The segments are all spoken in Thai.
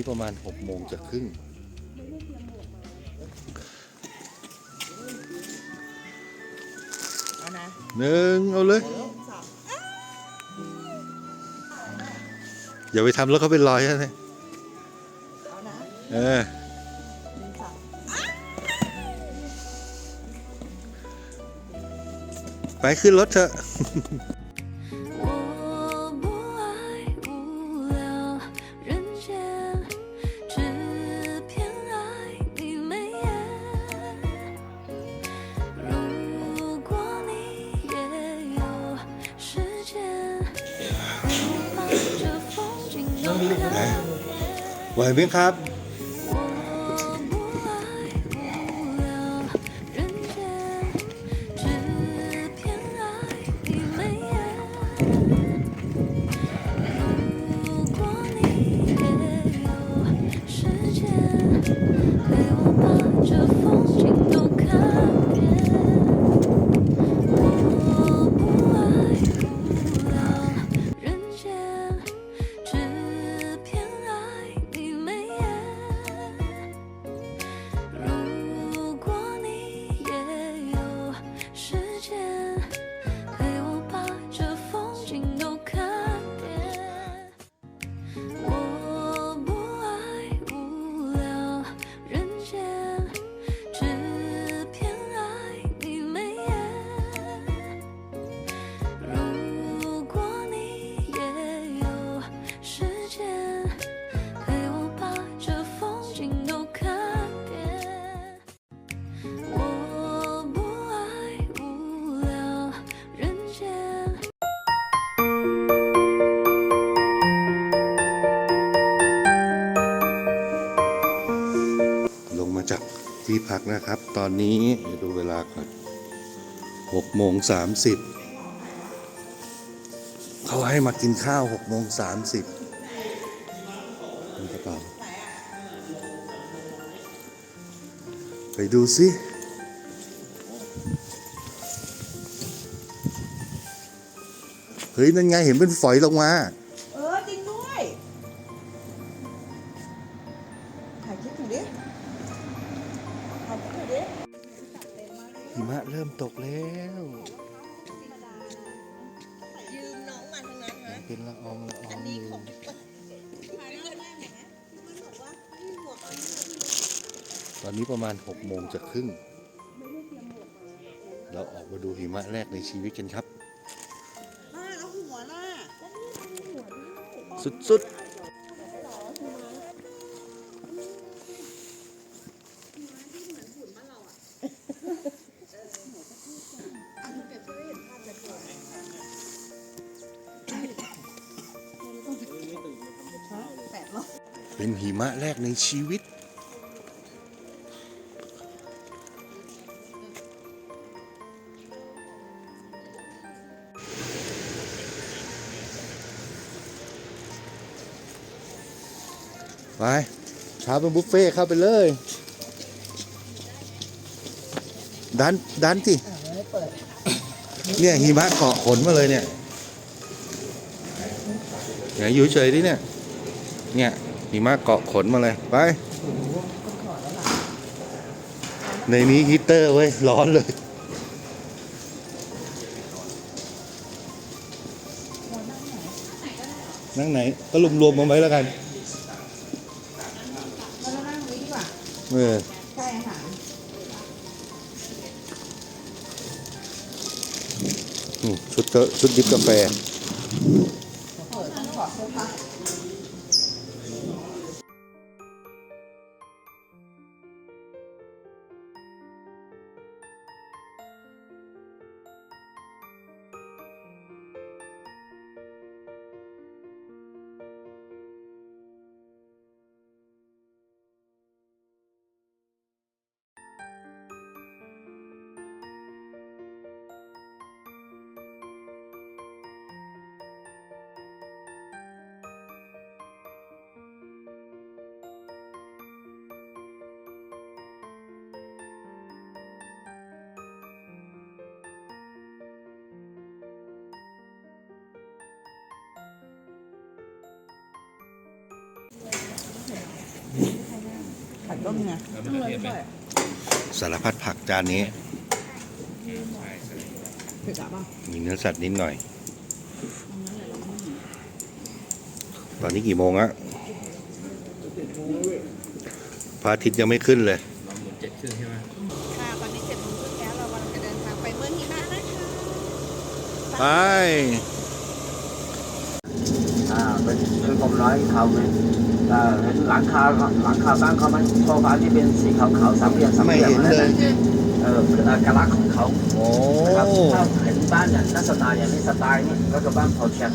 นี้ประมาณหกโมงจะครึ่งเอานะหนึ่งเอาเลยสองอย่าไปทำแล้วเขาเป็นรอยนะเอานะเออหนึ่งสองไปขึ้นรถเถอะ ไหวไหมครับ กนะครับ ตอนนี้ดูเวลาก่อนหกโมงสามสิบเขาให้มากินข้าวหกโมงสามสิบกระเป๋าไปดูสิเฮ้ยนั่นไงเห็นเป็นฝอยลงมา โมงจะครึ่ง เราออกมาดูหิมะแรกในชีวิตกันครับหน้าแล้วหัวหน้าสุดๆ เป็นหิมะแรกในชีวิต เช้าเป็นบุฟเฟ่เข้าไปเลย ดันดันสิเนี่ยหิมะเกาะขนมาเลยเนี่ยไหนอยู่เฉยดิเนี่ย เนี่ยหิมะเกาะขนมาเลยไปในนี้ฮีเตอร์เว้ยร้อนเลยนั่งไหนก็รวมๆมาไว้แล้วกัน เออใช่อาหารชุดชุดดิบกาแฟ ผัดก็มีไงแล้วมันเทศไหมสารพัดผักจานนี้เผ็ดป่ะมีเนื้อสัตว์นิดหน่อย ตอนนี้กี่โมงอะพระอาทิตย์ยังไม่ขึ้นเลย เราหมุนเจ็ดครึ่งใช่ไหมค่ะตอนนี้เจ็ดโมงครึ่งแล้วเรากำลังจะเดินทางไปเมืองหิมะนะคะไป อ่าเป็นคือผมร้อยเขาไหมอ่าเห็น หลังคาหลังคาบ้านเขามันโซฟาที่เป็นสีขาวๆสามเหลี่ยมสามเหลี่ยมอะไนเออเป็อัตลักษณ์ของเขาโอ้นะครับถ้าเห็นบ้านอย่างนักษณะอย่างนี้สไตล์นี่ก็คือบ้านเผาเชียง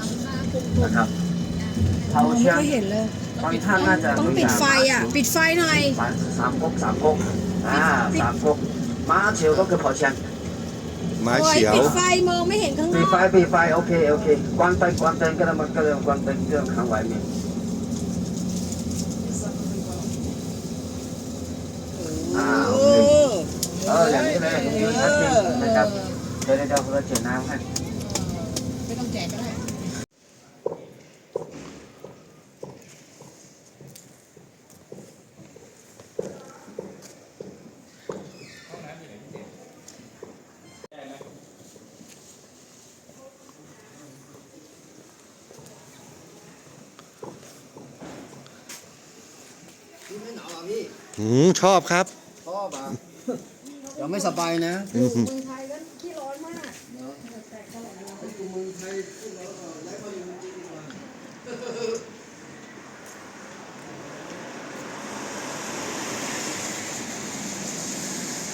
นะครับเผาเชียงไม่เห็นเลยบางท่านน่าจะต้องปิดไฟอะ ปิดไฟหน่อยสามก๊กสามก๊กอ่าสามก๊กม้าเชียวก็คือเผาเชียงม้าเชียวปิดไฟมองไม่เห็นข้างนอกปิดไฟปิดไฟโอเคโอเคกวนไปกวนเต็นก็ได้มันก็เรื่องกวนเต็นเรื่องข้างไว้มี อย่างนี้เลยยืนชัดเจนนะครับเดี๋ยวเดี๋ยวเราเจอน้ำให้ไม่ต้องแจกก็ได้อืมชอบครับ ชอบอะ เดี๋ยวไม่สบายนะอืมเมืองไทยก็ขี้ร้อนมาก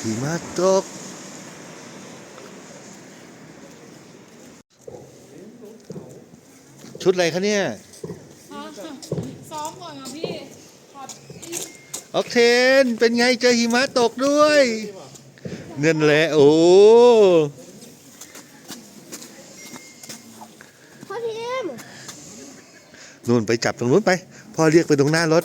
หิมะตกชุดอะไรคะเนี่ย ซ้อมก่อนค่ะพี่ขอออกเทน เป็นไงเจอหิมะตกด้วยเนั่นแหละโอ้พ่อพิมนู่นไปจับตรงนู้นไป พ่อเรียกไปตรงหน้ารถ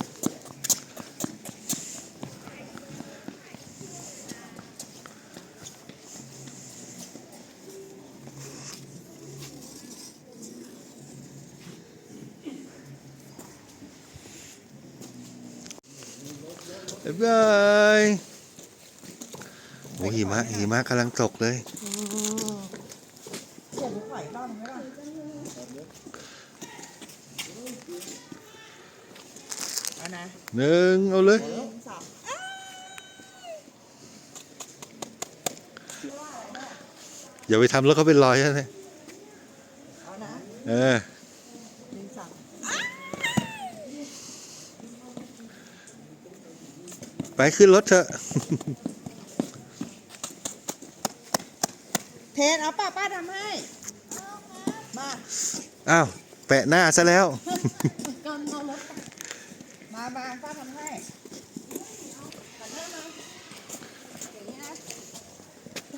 บ๊ายบายโอ้ หิมะหิมะกำลังตกเลยเสียบไหวบ้างไหมล่ะเอานะหนึ่งเอาเลยหนึ่งสองอย่าไปทำแล้วเขาเป็นรอยนะเนี่ยเอานะเออหนึ่งสองไปขึ้นรถเถอะ เทนเอาป้าป้าทำให้ มาอ้าวแปะหน้าซะแล้วกันเอารถไปมามาป้าทำให้หันหน้ามาอย่างนี้นะ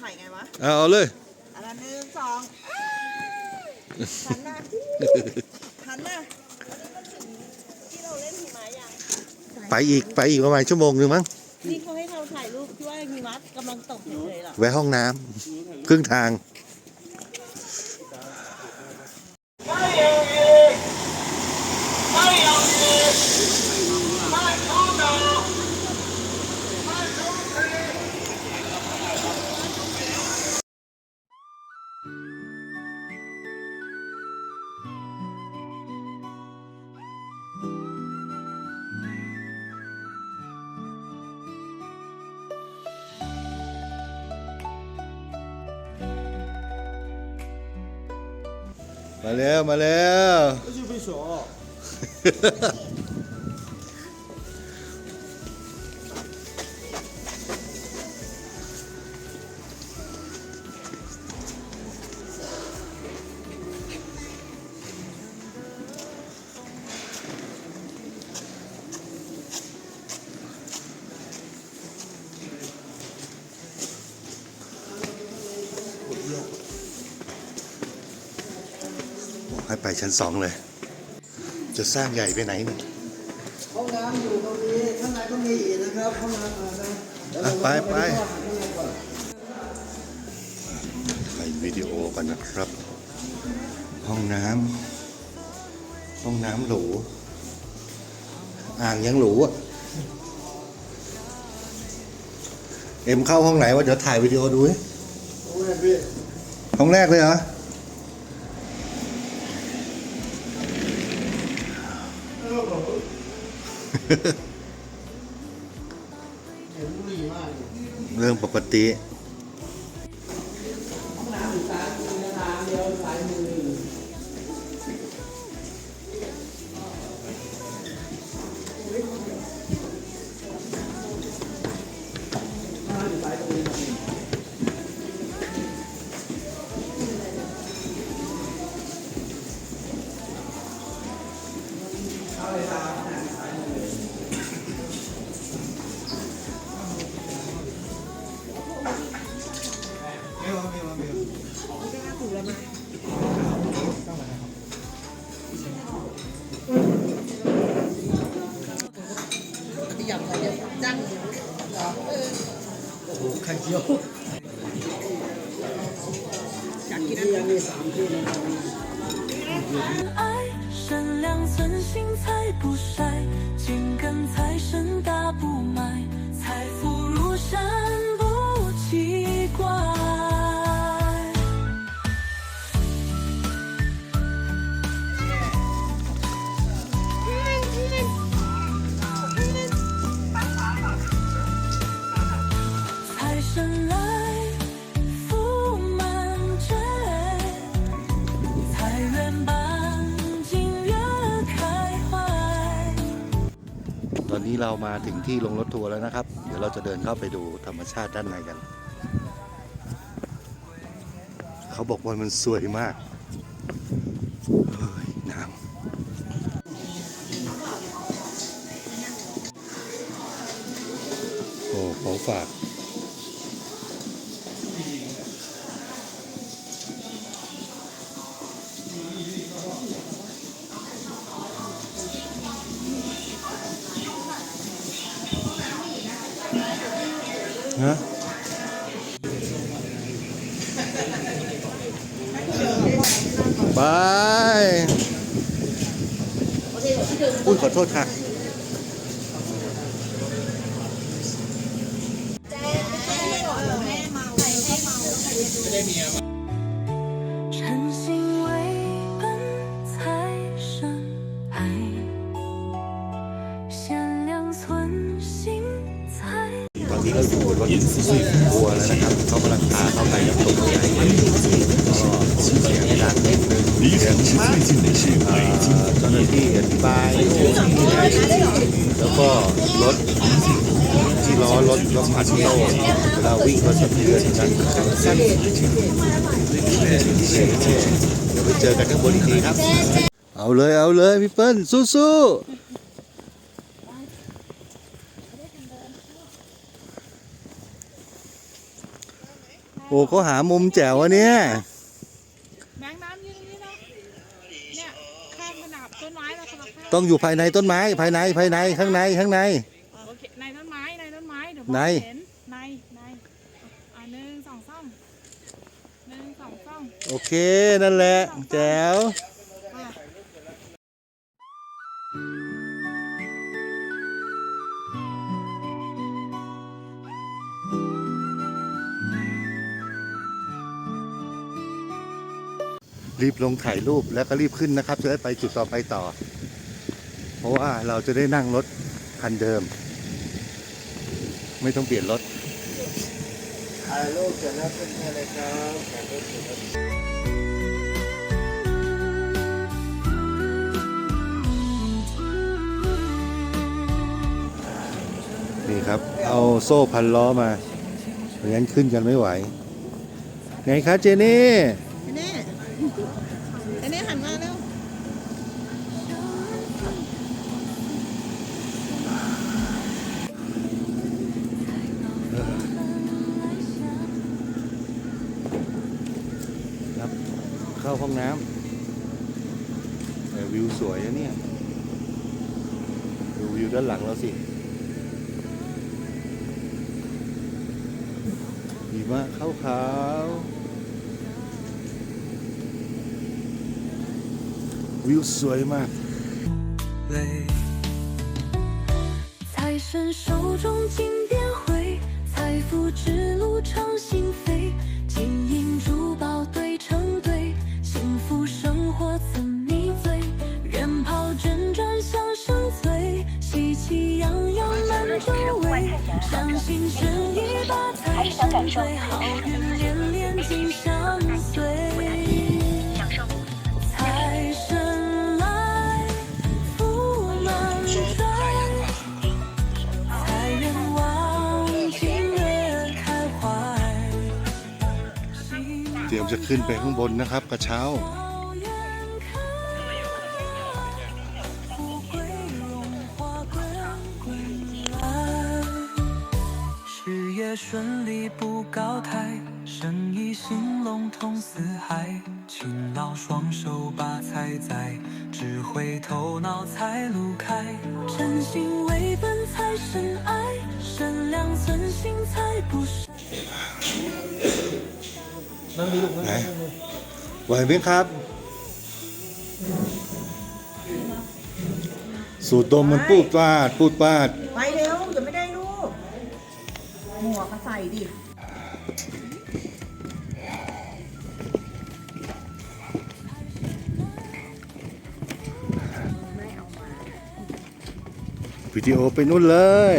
ถ่ายไงวะเอาเอาเลยอันละหนึ่งสองอ้ายหันมาหันมาอันนี้มันถึงที่เราเล่นหิมะยังไปอีกไปอีกประมาณชั่วโมงหนึงมั้ง นี่เขาให้เราถ่ายรูปที่ว่าหิมะกำลังตกอยู่เลยเหรอ แวะห้องน้ำ ครึ่งทาง มาแล้วมาแล้ว ไปชั้นสองเลย จะสร้างใหญ่ไปไหนเนี่ยห้องน้ำอยู่ตรงนี้ข้างในก็มีอีกนะครับห้องน้ำอ่านะเดี๋ยวเราไปไปข้างในก่อนถ่ายวิดีโอกันนะครับ ห้องน้ำห้องน้ำหรูอ่างยังหรูอะเอ็มเข้าห้องไหนวะเดี๋ยวถ่ายวิดีโอดูดิห้องแรกเลยเหรอ เรื่องปกติ 我不开机哦嗯好的嗯好的嗯嗯嗯嗯嗯嗯嗯嗯嗯嗯嗯嗯嗯嗯嗯嗯嗯嗯 นี้เรามาถึงที่ลงรถทัวร์แล้วนะครับ เดี๋ยวเราจะเดินเข้าไปดูธรรมชาติด้านในกัน เขาบอกว่ามันสวยมากเฮ้ยน้ำโอ้ของฝาก ษค่ะ ล้อรถรถพันโต้เวลาวิ่งก็สะเทือนกันสั้นเดี๋ยวไปเจอกันข้างบนอีกทีครับ เอาเลยเอาเลยพี่เปิ้ลสู้ๆโอ้เขาหามุมแจ๋วอะเนี่ยแบงค์น้ำยืนนี่นะเนี่ยข้ามขนาบต้นไม้แล้วคนละข้างต้องอยู่ภายในต้นไม้ภายในภายในข้างในข้างใน ในองเห็นในในอะหนึ่งสองสามหนึ่งสองสามโอเค นั่นแหละ แจ๋ว อะรีบลงถ่ายรูปแล้วก็รีบขึ้นนะครับ จะได้ไปจุดต่อไปต่อ เพราะว่าเราจะได้นั่งรถคันเดิม ไม่ต้องเปลี่ยนรถถ่ายรูปเสร็จแล้วเป็นไงเลยครับถ่ายรูปเสร็จแล้วนี่ครับ เอาโซ่พันล้อมาไม่งั้นขึ้นกันไม่ไหว ไงคะเจนี่ไอ้นี่หันมาเร็ว ครับเข้าห้องน้ำแต่วิวสวยนะเนี่ยดูวิวด้านหลังเราสิดีมากขาวขาวๆวิวสวยมาก 财神手中金变回，财富 福之路常心飞，金银珠宝堆成堆，幸福生活 洋满周围，相信正义把财神追，好运连连紧相随。财神来，福满载。财源广，金月开怀。 เตรียมจะขึ้นไปข้างบนนะครับ กระเช้า 双手把财在，智慧头脑财路开。真心为本财神爱，善良存心财不衰。 ไหนไหวไหมครับ สูดดมมันปูดปาด ปูดปาด ไปเร็วจะไม่ได้ลูก หมวกก็ใส่ดิ วิดีโอไปนู่นเลย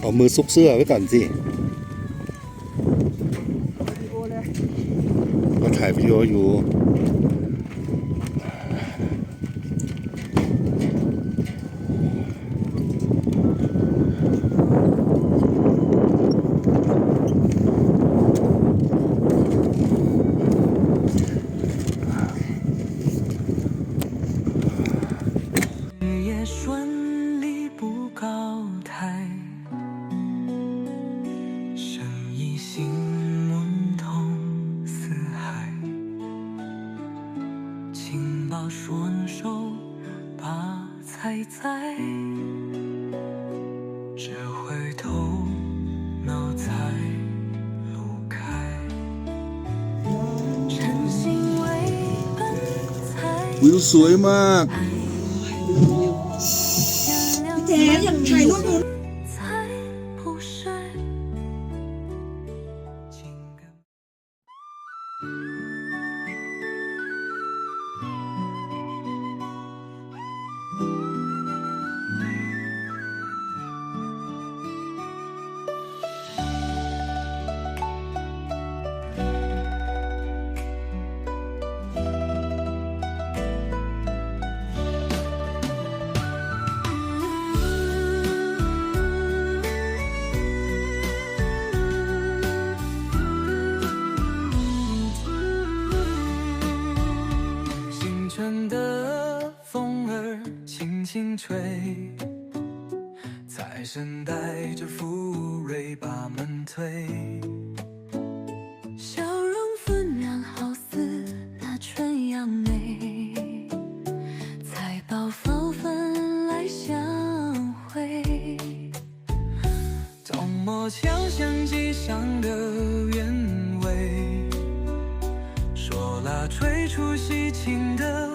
เอามือซุกเสื้อไว้ก่อนสิก็ถ่ายวิดีโออยู่ สวยมาก 吹，财神带着福瑞把门推。笑容芬然，好似那春阳美，财宝纷纷来相会。tom 莫枪响吉祥的原味，唢呐吹出喜庆的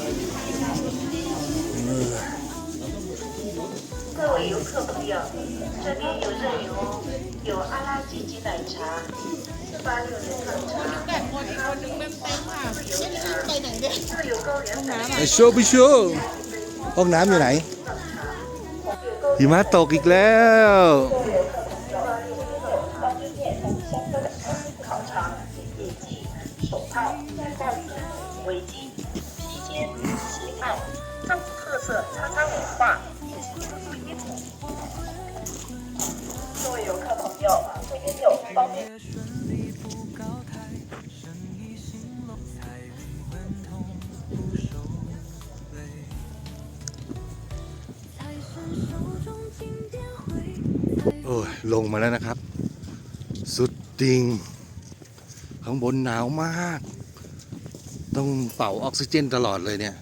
位游客朋友，这边有热饮哦，有阿拉吉吉奶茶、四八六零糖茶、 แต่งคนอีกคนนึงเต็มเต็มๆค่ะไม่ได้ไปไหนเนี่ย 自由高原奶茶 ไปโชว์ไปโชว์ห้องน้ำอยู่ไหนหิมะตกอีกแล้ว อ้ยลงมาแล้วนะครับ สุดจริง ข้างบนหนาวมาก ต้องเป่าออกซิเจนตลอดเลยเนี่ย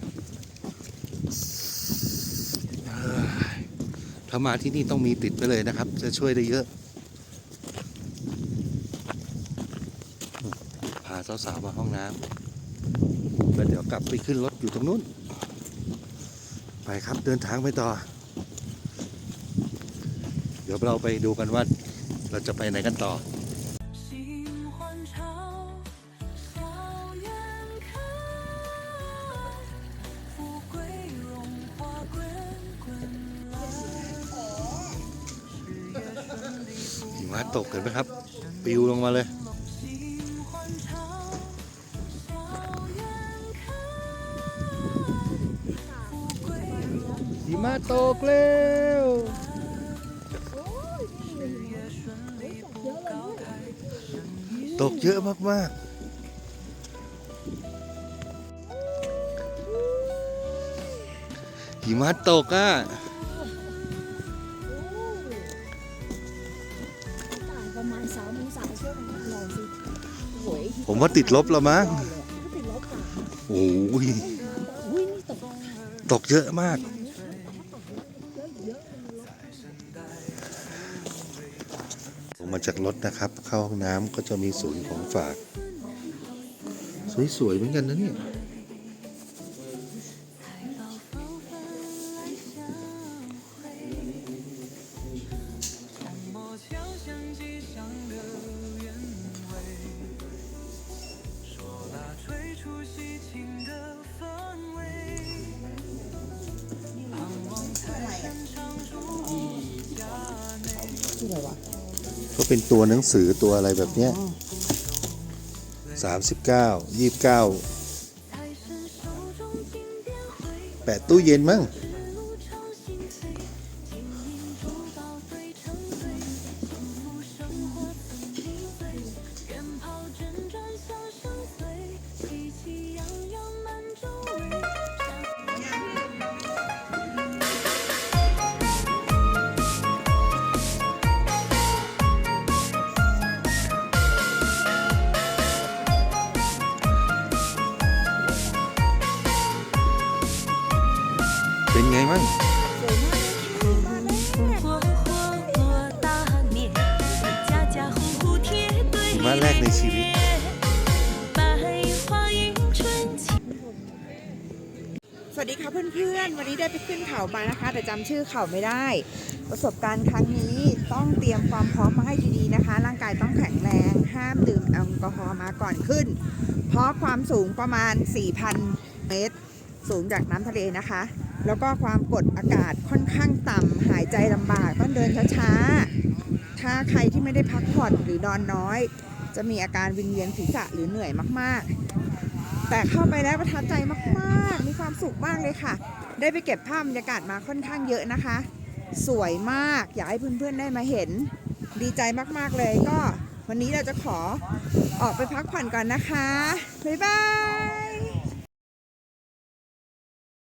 ถ้ามาที่นี่ต้องมีติดไปเลยนะครับ จะช่วยได้เยอะ พาสาวๆมาห้องน้ำแล้วเดี๋ยวกลับไปขึ้นรถอยู่ตรงนู้น ไปครับเดินทางไปต่อ เดี๋ยวเราไปดูกันว่าเราจะไปไหนกันต่อ หิมะตกเห็นไหมครับ ปิวลงมาเลยหิมะตกเลย ตกเยอะมากๆหิมะตกอะประมาณสามองศาเชื่อไหมลองสิโอ้ยผมว่าติดลบแล้วมั้งก็ติดลบอะโอ้ยอุ้ยนี่ตกตกเยอะมาก ลง มาจากรถนะครับ เข้าห้องน้ำก็จะมีศูนย์ของฝาก สวยๆเหมือนกันนะเนี่ย็นตัวหนังสือตัวอะไรแบบเนี้ยสามสิบเก้ายี่สิบเก้าแปดตู้เย็นมั้ง อนๆวันนี้ได้ไปขึ้นเขามานะคะ แต่จำชื่อเขาไม่ได้ ประสบการณ์ครั้งนี้ต้องเตรียมความพร้อมมาให้ดีๆนะคะ ร่างกายต้องแข็งแรงห้ามดื่มแอลกอฮอล์มาก่อนขึ้น เพราะความสูงประมาณ 4,000 เมตร สูงจากน้ำทะเลนะคะ แล้วก็ความกดอากาศค่อนข้างต่ำหายใจลำบากต้องเดินช้าๆ ถ้าใครที่ไม่ได้พักผ่อนหรือนอนน้อย จะมีอาการวิงเวียนศีรษะหรือเหนื่อยมากๆแต่เข้าไปแล้วประทับใจมาก ๆ มีความสุขมากเลยค่ะ ได้ไปเก็บภาพบรรยากาศมาค่อนข้างเยอะนะคะ สวยมากอยากให้เพื่อนๆได้มาเห็น ดีใจมากๆเลยก็วันนี้เราจะขอออกไปพักผ่อนก่อนนะคะ บ๊ายบาย